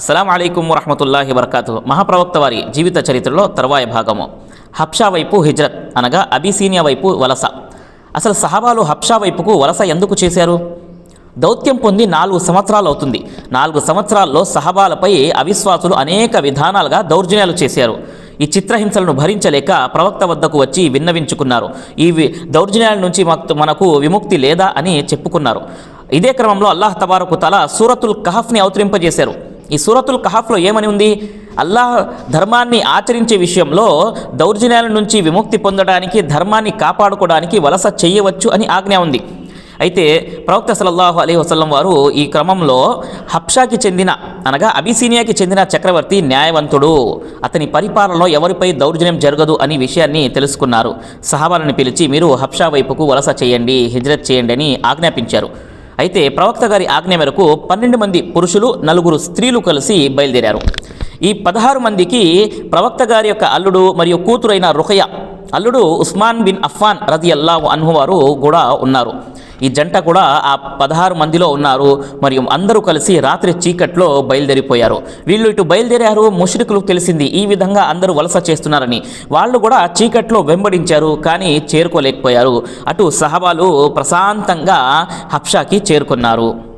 అస్సలం అయికం వరహమతుల్లాహి వర్కాతు మహాప్రవక్త వారి జీవిత చరిత్రలో తర్వాయ భాగము. హబ్షా వైపు హిజ్రత్ అనగా అబిసీనియా వైపు వలస. అసలు సహాబాలు హబ్షా వైపుకు వలస ఎందుకు చేశారు? దౌత్యం పొంది నాలుగు సంవత్సరాలు అవుతుంది. నాలుగు సంవత్సరాల్లో సహబాలపై అవిశ్వాసులు అనేక విధానాలుగా దౌర్జన్యాలు చేశారు. ఈ చిత్రహింసలను భరించలేక ప్రవక్త వద్దకు వచ్చి విన్నవించుకున్నారు. ఈ వి- దౌర్జన్యాల నుంచి మనకు విముక్తి లేదా అని చెప్పుకున్నారు. ఇదే క్రమంలో అల్లాహ్ తబారకు తల సూరతుల్ కహఫ్ని అవతరింపజేశారు ఈ సూరతుల్ కహఫ్లో ఏమని ఉంది? అల్లాహ్ ధర్మాన్ని ఆచరించే విషయంలో దౌర్జన్యాల నుంచి విముక్తి పొందడానికి ధర్మాన్ని కాపాడుకోవడానికి వలస చేయవచ్చు అని ఆజ్ఞ ఉంది. అయితే ప్రవక్త సలల్లాహు అలీ వసలం వారు ఈ క్రమంలో హబ్షాకి చెందిన అనగా అబిసీనియాకి చెందిన చక్రవర్తి న్యాయవంతుడు. అతని పరిపాలనలో ఎవరిపై దౌర్జన్యం జరగదు అని విషయాన్ని తెలుసుకున్నారు. సహాబాలను పిలిచి మీరు హబ్షా వైపుకు వలస చేయండి హిజ్రత్ చేయండి అని ఆజ్ఞాపించారు. అయితే ప్రవక్త గారి ఆజ్ఞ మేరకు పన్నెండు మంది పురుషులు నలుగురు స్త్రీలు కలిసి బయలుదేరారు. ఈ పదహారు మందికి ప్రవక్త గారి యొక్క అల్లుడు మరియు కూతురైన రుఖయ అల్లుడు ఉస్మాన్ బిన్ అఫ్ఫాన్ రజి అల్లాహు అన్హు వారు కూడా ఉన్నారు. ఈ జంట కూడా ఆ పదహారు మందిలో ఉన్నారు. మరియు అందరూ కలిసి రాత్రి చీకట్లో బయలుదేరిపోయారు. వీళ్ళు ఇటు బయలుదేరారు ముషరికులకు తెలిసింది ఈ విధంగా అందరూ వలస చేస్తున్నారని. వాళ్ళు కూడా చీకట్లో వెంబడించారు కానీ చేరుకోలేకపోయారు. అటు సహబాలు ప్రశాంతంగా హబ్షాకి చేరుకున్నారు.